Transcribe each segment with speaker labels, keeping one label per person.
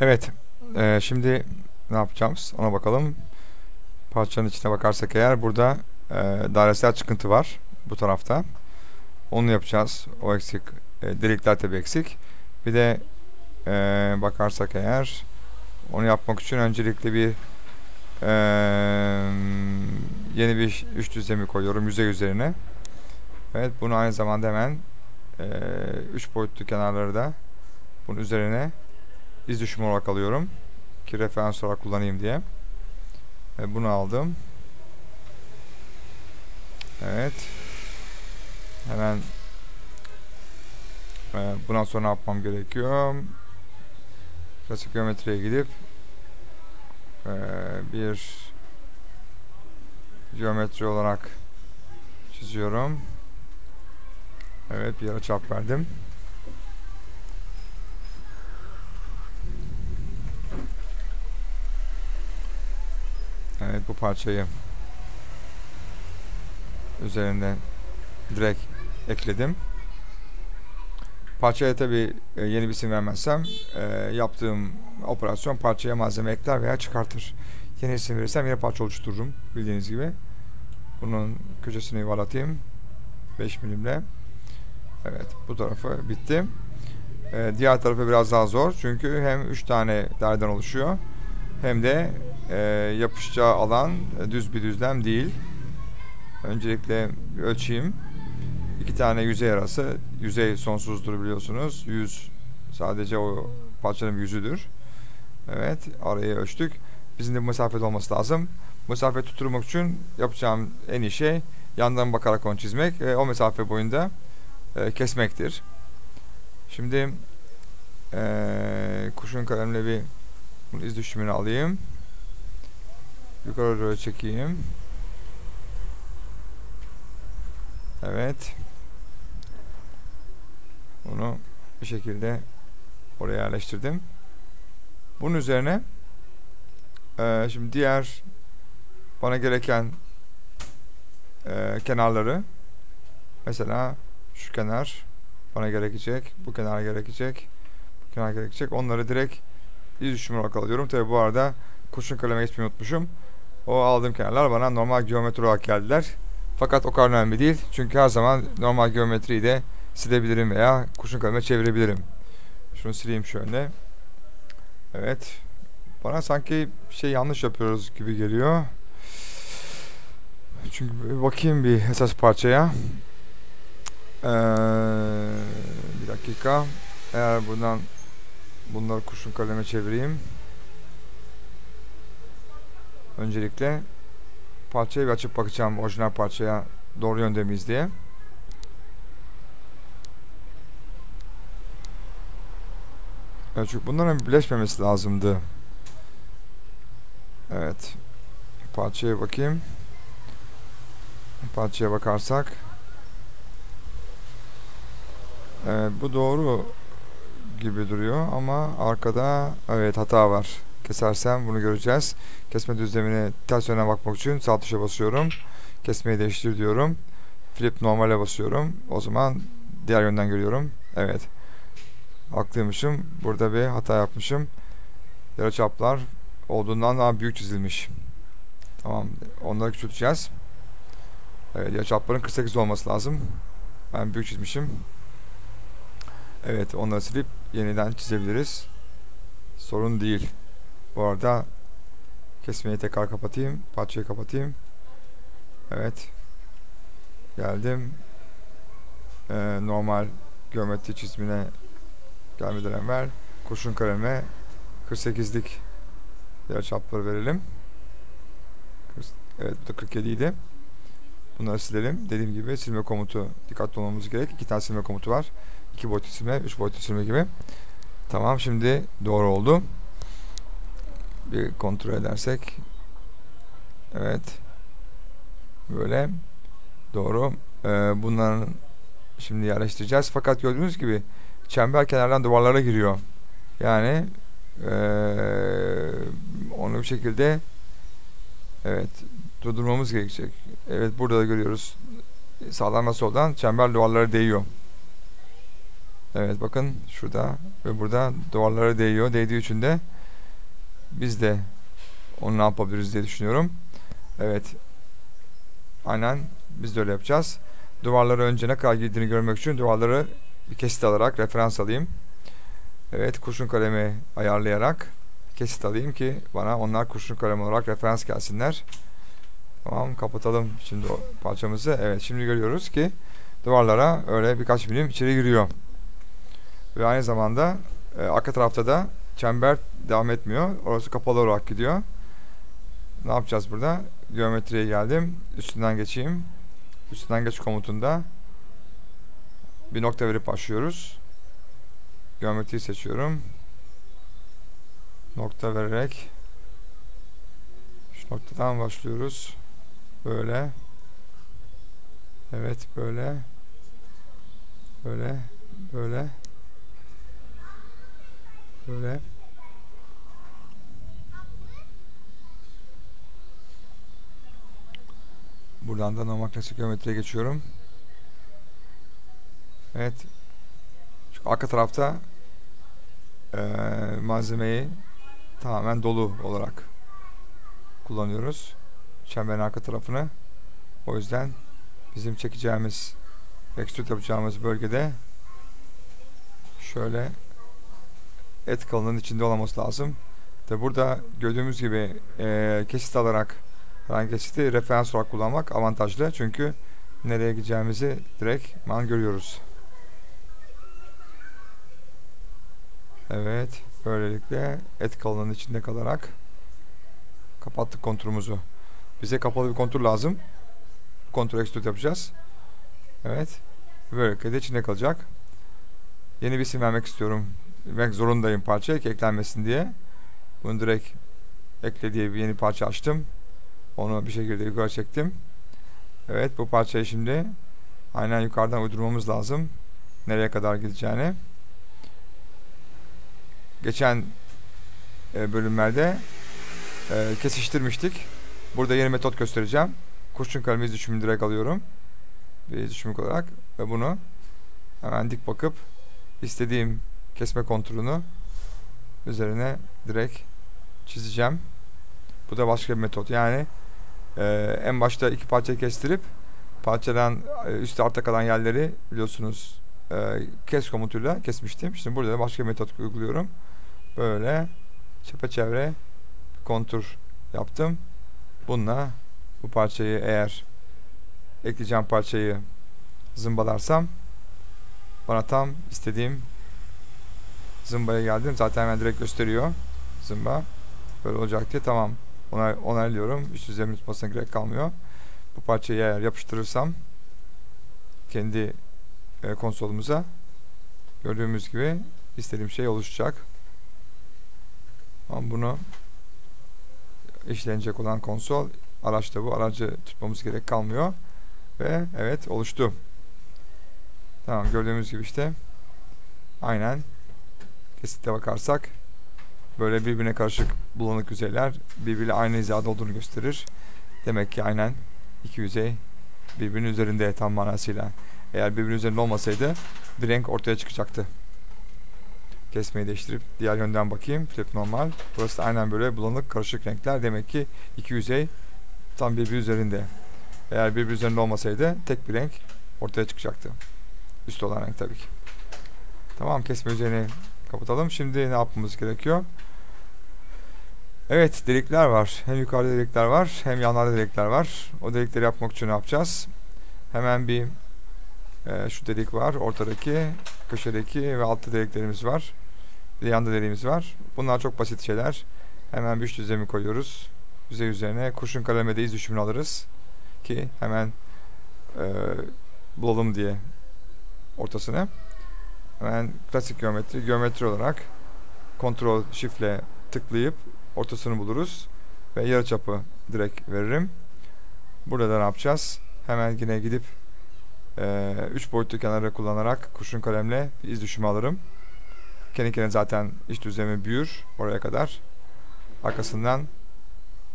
Speaker 1: Evet. e, şimdi ne yapacağız? Ona bakalım. Parçanın içine bakarsak eğer burada e, dairesel çıkıntı var bu tarafta. Onu yapacağız. O eksik. E, delikler tabi eksik. Bir de e, bakarsak eğer onu yapmak için öncelikle bir e, yeni bir üç düzlemi koyuyorum yüzey üzerine. Evet bunu aynı zamanda hemen e, üç boyutlu kenarları da bunun üzerine iz düşümü olarak alıyorum. Ki referans olarak kullanayım diye. E, bunu aldım. Evet. Hemen e, bundan sonra ne yapmam gerekiyor? Klasik geometriye gidip e, bir geometri olarak çiziyorum. Evet bir yere çap verdim. Evet bu parçayı üzerinde direkt ekledim. Parçaya tabi e, yeni bir isim vermezsem e, yaptığım operasyon parçaya malzeme ekler veya çıkartır. Yeni isim verirsem yine parça oluştururum bildiğiniz gibi. Bunun köşesini yuvarlatayım. 5 milimle. Evet bu tarafı bitti. E, diğer tarafı biraz daha zor çünkü hem 3 tane daireden oluşuyor hem de e, yapışacağı alan e, düz bir düzlem değil. Öncelikle ölçeyim. İki tane yüzey arası. Yüzey sonsuzdur biliyorsunuz. Yüz sadece o parçanın yüzüdür. Evet arayı ölçtük. Bizim de mesafede olması lazım. Mesafe tutturmak için yapacağım en iyi şey yandan bakarak onu çizmek ve o mesafe boyunda e, kesmektir. Şimdi e, kuşun kalemle bir bunu iz düşümünü alayım. Yukarı doğru çekeyim. Evet. Bunu bir şekilde oraya yerleştirdim. Bunun üzerine e, şimdi diğer bana gereken e, kenarları mesela şu kenar bana gerekecek, bu kenar gerekecek, bu kenar gerekecek. Onları direkt iz düşümü olarak alıyorum. Tabi bu arada kurşun kaleme geçmeyi unutmuşum. O aldığım kenarlar bana normal geometri olarak geldiler. Fakat o kadar önemli değil. Çünkü her zaman normal geometriyi de silebilirim veya kurşun kaleme çevirebilirim. Şunu sileyim şöyle. Evet. Bana sanki şey yanlış yapıyoruz gibi geliyor. Çünkü bir bakayım bir esas parçaya. Ee, bir dakika. Eğer buradan bunları kurşun kaleme çevireyim. Öncelikle parçayı bir açıp bakacağım orijinal parçaya doğru yönde miyiz diye. Evet, çünkü bunların birleşmemesi lazımdı. Evet. Parçaya bakayım. Parçaya bakarsak. Evet, bu doğru gibi duruyor ama arkada evet hata var. Kesersem bunu göreceğiz. Kesme düzlemine ters yöne bakmak için sağ tuşa basıyorum. Kesmeyi değiştir diyorum. Flip normale basıyorum. O zaman diğer yönden görüyorum. Evet. Haklıymışım. Burada bir hata yapmışım. Yarıçaplar olduğundan daha büyük çizilmiş. Tamam. Onları küçülteceğiz. Evet. Yarıçapların 48 olması lazım. Ben büyük çizmişim. Evet. Onları silip yeniden çizebiliriz. Sorun değil. Bu arada kesmeyi tekrar kapatayım. Parçayı kapatayım. Evet. Geldim. Ee, normal geometri çizimine gelmeden evvel kurşun kaleme 48'lik yer çapları verelim. Evet bu da 47 idi. Bunları silelim. Dediğim gibi silme komutu dikkatli olmamız gerek. İki tane silme komutu var. İki boyutlu silme, üç boyutlu silme gibi. Tamam şimdi doğru oldu. Bir kontrol edersek. Evet. Böyle. Doğru. Ee, bunların şimdi yerleştireceğiz. Fakat gördüğünüz gibi çember kenardan duvarlara giriyor. Yani ee, onu bir şekilde evet durdurmamız gerekecek. Evet burada da görüyoruz. Sağdan ve soldan çember duvarlara değiyor Evet bakın şurada ve burada duvarlara değiyor. Değdiği için de biz de onu ne yapabiliriz diye düşünüyorum. Evet. Aynen biz de öyle yapacağız. Duvarları önce ne kadar girdiğini görmek için duvarları bir kesit alarak referans alayım. Evet kurşun kalemi ayarlayarak kesit alayım ki bana onlar kurşun kalem olarak referans gelsinler. Tamam kapatalım şimdi parçamızı. Evet şimdi görüyoruz ki duvarlara öyle birkaç milim içeri giriyor. Ve aynı zamanda e, arka tarafta da çember devam etmiyor. Orası kapalı olarak gidiyor. Ne yapacağız burada? Geometriye geldim. Üstünden geçeyim. Üstünden geç komutunda bir nokta verip başlıyoruz. Geometriyi seçiyorum. Nokta vererek şu noktadan başlıyoruz. Böyle. Evet böyle. Böyle. Böyle. Böyle. Buradan da normal klasik geometriye geçiyorum. Evet. Şu arka tarafta eee, malzemeyi tamamen dolu olarak kullanıyoruz. Çemberin arka tarafını. O yüzden bizim çekeceğimiz, extrude yapacağımız bölgede şöyle et kalınlığının içinde olması lazım. Tabi burada gördüğümüz gibi eee, kesit alarak herhangi kesiti referans olarak kullanmak avantajlı. Çünkü nereye gideceğimizi direkt man görüyoruz. Evet. Böylelikle et kalınlığının içinde kalarak kapattık konturumuzu. Bize kapalı bir kontur lazım. Kontur extrude yapacağız. Evet. Böylelikle de içinde kalacak. Yeni bir isim vermek istiyorum. Vermek zorundayım parçaya ki eklenmesin diye. Bunu direkt ekle diye bir yeni parça açtım. Onu bir şekilde yukarı çektim. Evet bu parçayı şimdi aynen yukarıdan uydurmamız lazım. Nereye kadar gideceğini. Geçen e, bölümlerde e, kesiştirmiştik. Burada yeni metot göstereceğim. Kurşun kalemi iz düşümünü direkt alıyorum. Bir iz düşümlük olarak ve bunu hemen dik bakıp istediğim kesme konturunu üzerine direkt çizeceğim. Bu da başka bir metot. Yani e, en başta iki parçayı kestirip parçadan e, üstte arta kalan yerleri biliyorsunuz e, kes komutuyla kesmiştim. Şimdi burada da başka bir metot uyguluyorum. Böyle çepeçevre kontur yaptım. Bununla bu parçayı eğer ekleyeceğim parçayı zımbalarsam bana tam istediğim zımbaya geldim. Zaten hemen direkt gösteriyor zımba. Böyle olacak diye tamam onay, onaylıyorum. Hiç üzerine tutmasına gerek kalmıyor. Bu parçayı eğer yapıştırırsam kendi e, konsolumuza gördüğümüz gibi istediğim şey oluşacak. Ama bunu işlenecek olan konsol araçta bu. Aracı tutmamız gerek kalmıyor. Ve evet oluştu. Tamam gördüğümüz gibi işte aynen kesitte bakarsak böyle birbirine karışık bulanık yüzeyler birbiriyle aynı hizada olduğunu gösterir. Demek ki aynen iki yüzey birbirinin üzerinde tam manasıyla. Eğer birbirinin üzerinde olmasaydı bir renk ortaya çıkacaktı. Kesmeyi değiştirip diğer yönden bakayım. Flip normal. Burası da aynen böyle bulanık karışık renkler. Demek ki iki yüzey tam birbiri üzerinde. Eğer birbiri üzerinde olmasaydı tek bir renk ortaya çıkacaktı. Üst olan renk tabii ki. Tamam kesme yüzeyini kapatalım. Şimdi ne yapmamız gerekiyor? Evet delikler var. Hem yukarıda delikler var hem yanlarda delikler var. O delikleri yapmak için ne yapacağız? Hemen bir e, şu delik var. Ortadaki, köşedeki ve altta deliklerimiz var. Bir de yanda deliğimiz var. Bunlar çok basit şeyler. Hemen bir üst düzlemi koyuyoruz. Yüzey üzerine kurşun kaleme de iz düşümünü alırız. Ki hemen e, bulalım diye ortasını. Hemen klasik geometri, geometri olarak kontrol şifle tıklayıp ortasını buluruz ve yarıçapı direkt veririm. Burada da ne yapacağız? Hemen yine gidip 3 e, boyutlu kenarı kullanarak kurşun kalemle bir iz düşümü alırım. Kendi kendine zaten iç düzlemi büyür oraya kadar. Arkasından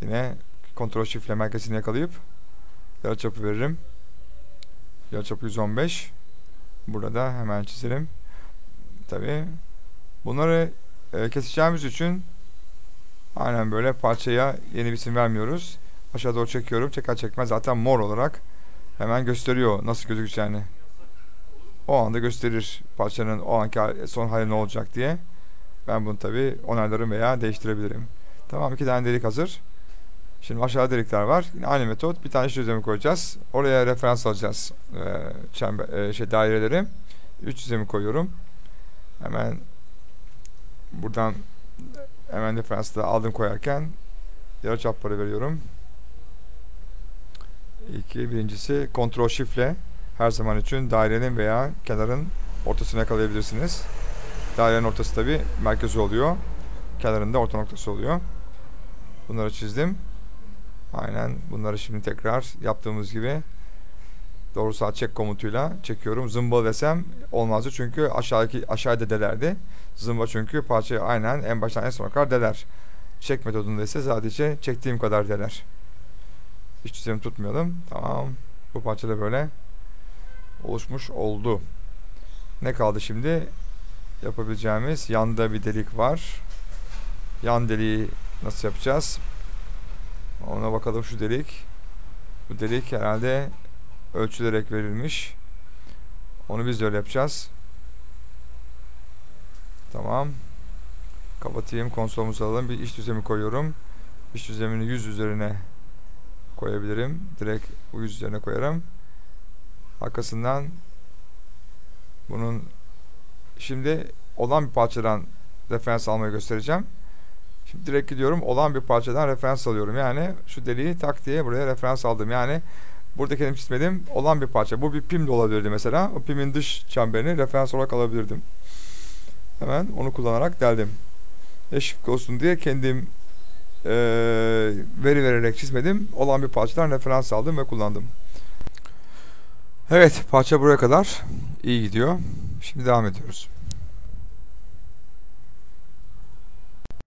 Speaker 1: yine kontrol şifle merkezini yakalayıp yarıçapı veririm. Yarıçapı 115. Burada hemen çizelim. Tabi. Bunları e, keseceğimiz için aynen böyle parçaya yeni bir isim vermiyoruz. Aşağı doğru çekiyorum. Çeker çekmez zaten mor olarak hemen gösteriyor nasıl gözükeceğini. O anda gösterir parçanın o anki son hali ne olacak diye. Ben bunu tabi onaylarım veya değiştirebilirim. Tamam iki tane delik hazır. Şimdi aşağıda delikler var. Yine aynı metot. Bir tane düzlemi koyacağız. Oraya referans alacağız. Ee, çember, e, şey daireleri. Üç düzlemi koyuyorum. Hemen buradan hemen referansı da aldım koyarken yarı çapları veriyorum. İki, birincisi kontrol şifle her zaman için dairenin veya kenarın ortasını yakalayabilirsiniz. Dairenin ortası tabi merkezi oluyor. Kenarında orta noktası oluyor. Bunları çizdim. Aynen bunları şimdi tekrar yaptığımız gibi doğru sağ çek komutuyla çekiyorum. Zımba desem olmazdı çünkü aşağıdaki aşağıda delerdi. Zımba çünkü parçayı aynen en baştan en sona kadar deler. Çek metodunda ise sadece çektiğim kadar deler. Hiç çizim tutmayalım. Tamam. Bu parça da böyle oluşmuş oldu. Ne kaldı şimdi? Yapabileceğimiz yanda bir delik var. Yan deliği nasıl yapacağız? Ona bakalım şu delik. Bu delik herhalde ölçülerek verilmiş. Onu biz de öyle yapacağız. Tamam. Kapatayım. Konsolumuzu alalım. Bir iç düzlemi koyuyorum. İç düzlemini 100 üzerine koyabilirim. Direkt bu 100 üzerine koyarım. Arkasından bunun şimdi olan bir parçadan referans almayı göstereceğim. Şimdi direkt gidiyorum olan bir parçadan referans alıyorum. Yani şu deliği tak diye buraya referans aldım. Yani burada kendim çizmedim. Olan bir parça. Bu bir pim de olabilirdi mesela. O pimin dış çemberini referans olarak alabilirdim. Hemen onu kullanarak deldim. Eşit olsun diye kendim eee, veri vererek çizmedim. Olan bir parçadan referans aldım ve kullandım. Evet parça buraya kadar iyi gidiyor. Şimdi devam ediyoruz.